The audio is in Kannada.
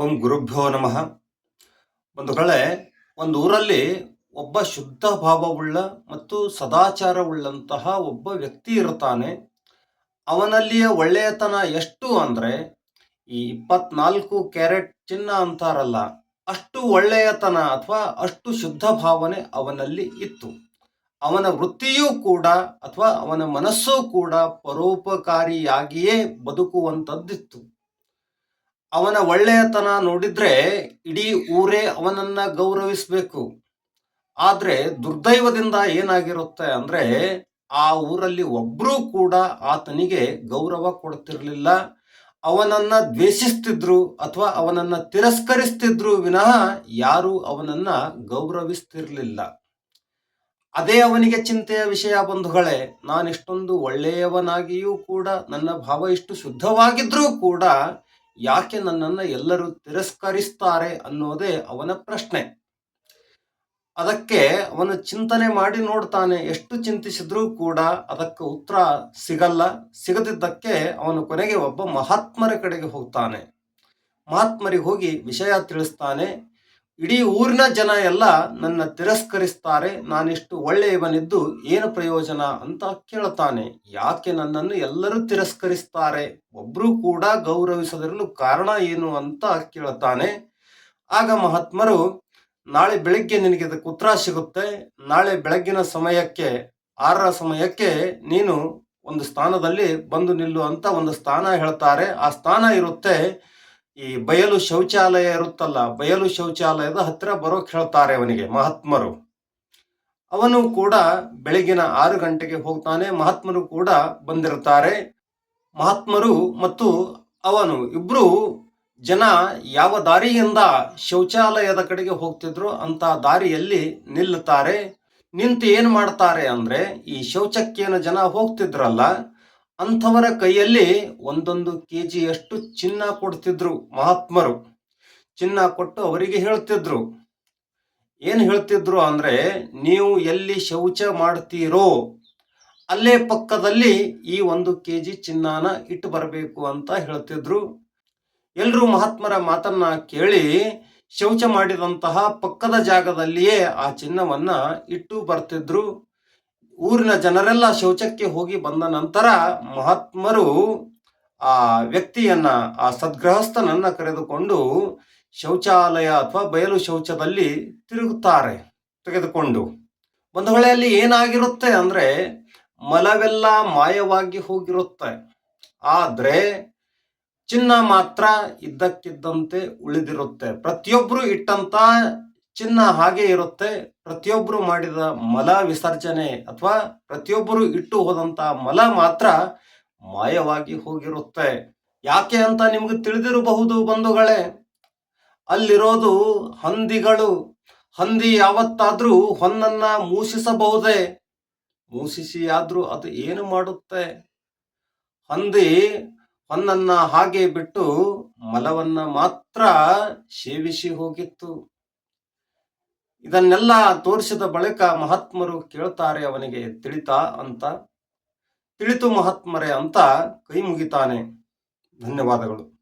ಓಂ ಗುರುಭ್ಯೋ ನಮಃ. ಒಂದು ಕಳೆ ಒಂದು ಊರಲ್ಲಿ ಒಬ್ಬ ಶುದ್ಧ ಭಾವವುಳ್ಳ ಮತ್ತು ಸದಾಚಾರವುಳ್ಳಂತಹ ಒಬ್ಬ ವ್ಯಕ್ತಿ ಇರ್ತಾನೆ ಅವನಲ್ಲಿಯ ಒಳ್ಳೆಯತನ ಎಷ್ಟು ಅಂದರೆ, ಈ ಇಪ್ಪತ್ನಾಲ್ಕು ಕ್ಯಾರೆಟ್ ಚಿನ್ನ ಅಂತಾರಲ್ಲ, ಅಷ್ಟು ಒಳ್ಳೆಯತನ ಅಥವಾ ಅಷ್ಟು ಶುದ್ಧ ಭಾವನೆ ಅವನಲ್ಲಿ ಇತ್ತು. ಅವನ ವೃತ್ತಿಯೂ ಕೂಡ ಅಥವಾ ಅವನ ಮನಸ್ಸು ಕೂಡ ಪರೋಪಕಾರಿಯಾಗಿಯೇ ಬದುಕುವಂಥದ್ದಿತ್ತು. ಅವನ ಒಳ್ಳೆಯತನ ನೋಡಿದ್ರೆ ಇಡೀ ಊರೇ ಅವನನ್ನ ಗೌರವಿಸಬೇಕು. ಆದ್ರೆ ದುರ್ದೈವದಿಂದ ಏನಾಗಿರುತ್ತೆ ಅಂದ್ರೆ ಆ ಊರಲ್ಲಿ ಒಬ್ರೂ ಕೂಡ ಆತನಿಗೆ ಗೌರವ ಕೊಡ್ತಿರ್ಲಿಲ್ಲ. ಅವನನ್ನ ದ್ವೇಷಿಸ್ತಿದ್ರು ಅಥವಾ ಅವನನ್ನ ತಿರಸ್ಕರಿಸ್ತಿದ್ರು ವಿನಃ ಯಾರು ಅವನನ್ನ ಗೌರವಿಸ್ತಿರ್ಲಿಲ್ಲ. ಅದೇ ಅವನಿಗೆ ಚಿಂತೆಯ ವಿಷಯ ಬಂಧುಗಳೇ, ನಾನಿಷ್ಟೊಂದು ಒಳ್ಳೆಯವನಾಗಿಯೂ ಕೂಡ, ನನ್ನ ಭಾವ ಇಷ್ಟು ಶುದ್ಧವಾಗಿದ್ರೂ ಕೂಡ ಯಾಕೆ ನನ್ನನ್ನು ಎಲ್ಲರೂ ತಿರಸ್ಕರಿಸ್ತಾರೆ ಅನ್ನೋದೇ ಅವನ ಪ್ರಶ್ನೆ. ಅದಕ್ಕೆ ಅವನು ಚಿಂತನೆ ಮಾಡಿ ನೋಡ್ತಾನೆ, ಎಷ್ಟು ಚಿಂತಿಸಿದ್ರೂ ಕೂಡ ಅದಕ್ಕೆ ಉತ್ತರ ಸಿಗಲ್ಲ. ಸಿಗದಿದ್ದಕ್ಕೆ ಅವನು ಕೊನೆಗೆ ಒಬ್ಬ ಮಹಾತ್ಮರ ಕಡೆಗೆ ಹೋಗ್ತಾನೆ. ಮಹಾತ್ಮರಿಗೆ ಹೋಗಿ ವಿಷಯ ತಿಳಿಸ್ತಾನೆ. ಇಡೀ ಊರಿನ ಜನ ಎಲ್ಲ ನನ್ನ ತಿರಸ್ಕರಿಸ್ತಾರೆ, ನಾನಿಷ್ಟು ಒಳ್ಳೆಯವನಿದ್ದು ಏನು ಪ್ರಯೋಜನ ಅಂತ ಕೇಳ್ತಾನೆ ಯಾಕೆ ನನ್ನನ್ನು ಎಲ್ಲರೂ ತಿರಸ್ಕರಿಸ್ತಾರೆ? ಒಬ್ರು ಕೂಡ ಗೌರವಿಸದಿರಲು ಕಾರಣ ಏನು ಅಂತ ಕೇಳ್ತಾನೆ ಆಗ ಮಹಾತ್ಮರು, ನಾಳೆ ಬೆಳಿಗ್ಗೆ ನಿನಗೆ ಅದಕ್ಕೆ ಉತ್ತರ ಸಿಗುತ್ತೆ. ನಾಳೆ ಬೆಳಗ್ಗಿನ ಸಮಯಕ್ಕೆ, ಆರರ ಸಮಯಕ್ಕೆ ನೀನು ಒಂದು ಸ್ಥಾನದಲ್ಲಿ ಬಂದು ನಿಲ್ಲು ಅಂತ ಒಂದು ಸ್ಥಾನ ಹೇಳ್ತಾರೆ. ಆ ಸ್ಥಾನ ಇರುತ್ತೆ ಈ ಬಯಲು ಶೌಚಾಲಯ ಇರುತ್ತಲ್ಲ, ಬಯಲು ಶೌಚಾಲಯದ ಹತ್ತಿರ ಬರೋಕೆ ಹೇಳ್ತಾರೆ ಅವನಿಗೆ, ಮಹಾತ್ಮರು. ಅವನು ಕೂಡ ಬೆಳಗಿನ ಆರು ಗಂಟೆಗೆ ಹೋಗ್ತಾನೆ, ಮಹಾತ್ಮರು ಕೂಡ ಬಂದಿರುತ್ತಾರೆ ಮಹಾತ್ಮರು ಮತ್ತು ಅವನು ಇಬ್ರು ಜನ ಯಾವ ದಾರಿಯಿಂದ ಶೌಚಾಲಯದ ಕಡೆಗೆ ಹೋಗ್ತಿದ್ರು ಅಂತ ದಾರಿಯಲ್ಲಿ ನಿಲ್ಲುತ್ತಾರೆ. ನಿಂತು ಏನು ಮಾಡ್ತಾರೆ ಅಂದ್ರೆ, ಈ ಶೌಚಕ್ಕೇನು ಜನ ಹೋಗ್ತಿದ್ರಲ್ಲ ಅಂಥವರ ಕೈಯಲ್ಲಿ ಒಂದೊಂದು ಕೆ ಜಿಯಷ್ಟು ಚಿನ್ನ ಕೊಡ್ತಿದ್ರು ಮಹಾತ್ಮರು. ಚಿನ್ನ ಕೊಟ್ಟು ಅವರಿಗೆ ಹೇಳ್ತಿದ್ರು. ಏನು ಹೇಳ್ತಿದ್ರು ಅಂದ್ರೆ, ನೀವು ಎಲ್ಲಿ ಶೌಚ ಮಾಡ್ತೀರೋ, ಅಲ್ಲೇ ಪಕ್ಕದಲ್ಲಿ ಈ ಒಂದು ಕೆ ಜಿ ಚಿನ್ನಾನ ಇಟ್ಟು ಬರಬೇಕು ಅಂತ ಹೇಳ್ತಿದ್ರು. ಎಲ್ಲರೂ ಮಹಾತ್ಮರ ಮಾತನ್ನ ಕೇಳಿ ಶೌಚ ಮಾಡಿದಂತಹ ಪಕ್ಕದ ಜಾಗದಲ್ಲಿಯೇ ಆ ಚಿನ್ನವನ್ನ ಇಟ್ಟು ಬರ್ತಿದ್ರು. ಊರಿನ ಜನರೆಲ್ಲ ಶೌಚಕ್ಕೆ ಹೋಗಿ ಬಂದ ನಂತರ ಮಹಾತ್ಮರು ಆ ವ್ಯಕ್ತಿಯನ್ನ, ಆ ಸದ್ಗೃಹಸ್ಥನನ್ನ ಕರೆದುಕೊಂಡು ಶೌಚಾಲಯ ಅಥವಾ ಬಯಲು ಶೌಚದಲ್ಲಿ ತಿರುಗುತ್ತಾರೆ, ತೆಗೆದುಕೊಂಡು. ಒಂದು ಹೊಳೆಯಲ್ಲಿ ಏನಾಗಿರುತ್ತೆ ಅಂದ್ರೆ ಮಲವೆಲ್ಲ ಮಾಯವಾಗಿ ಹೋಗಿರುತ್ತೆ. ಆದ್ರೆ ಚಿನ್ನ ಮಾತ್ರ ಇದ್ದಕ್ಕಿದ್ದಂತೆ ಉಳಿದಿರುತ್ತೆ. ಪ್ರತಿಯೊಬ್ಬರು ಇಟ್ಟಂತ ಚಿನ್ನ ಹಾಗೆ ಇರುತ್ತೆ. ಪ್ರತಿಯೊಬ್ಬರು ಮಾಡಿದ ಮಲ ವಿಸರ್ಜನೆ ಅಥವಾ ಪ್ರತಿಯೊಬ್ಬರು ಇಟ್ಟು ಹೋದಂತ ಮಲ ಮಾತ್ರ ಮಾಯವಾಗಿ ಹೋಗಿರುತ್ತೆ. ಯಾಕೆ ಅಂತ ನಿಮ್ಗೆ ತಿಳಿದಿರಬಹುದು ಬಂಧುಗಳೇ. ಅಲ್ಲಿರೋದು ಹಂದಿಗಳು. ಹಂದಿ ಯಾವತ್ತಾದ್ರೂ ಹೊನ್ನನ್ನ ಮೂಸಿಸಬಹುದೇ? ಮೂಸಿಸಿ ಆದ್ರೂ ಅದು ಏನು ಮಾಡುತ್ತೆ? ಹಂದಿ ಹೊನ್ನನ್ನ ಹಾಗೆ ಬಿಟ್ಟು ಮಲವನ್ನ ಮಾತ್ರ ಸೇವಿಸಿ ಹೋಗಿತ್ತು. ಇದನ್ನೆಲ್ಲ ತೋರಿಸಿದ ಬಳಿಕ ಮಹಾತ್ಮರು ಕೇಳ್ತಾರೆ ಅವನಿಗೆ ತಿಳಿತಾ? ಅಂತ. ತಿಳಿತು ಮಹಾತ್ಮರೇ ಅಂತ ಕೈ ಮುಗಿತಾನೆ. ಧನ್ಯವಾದಗಳು.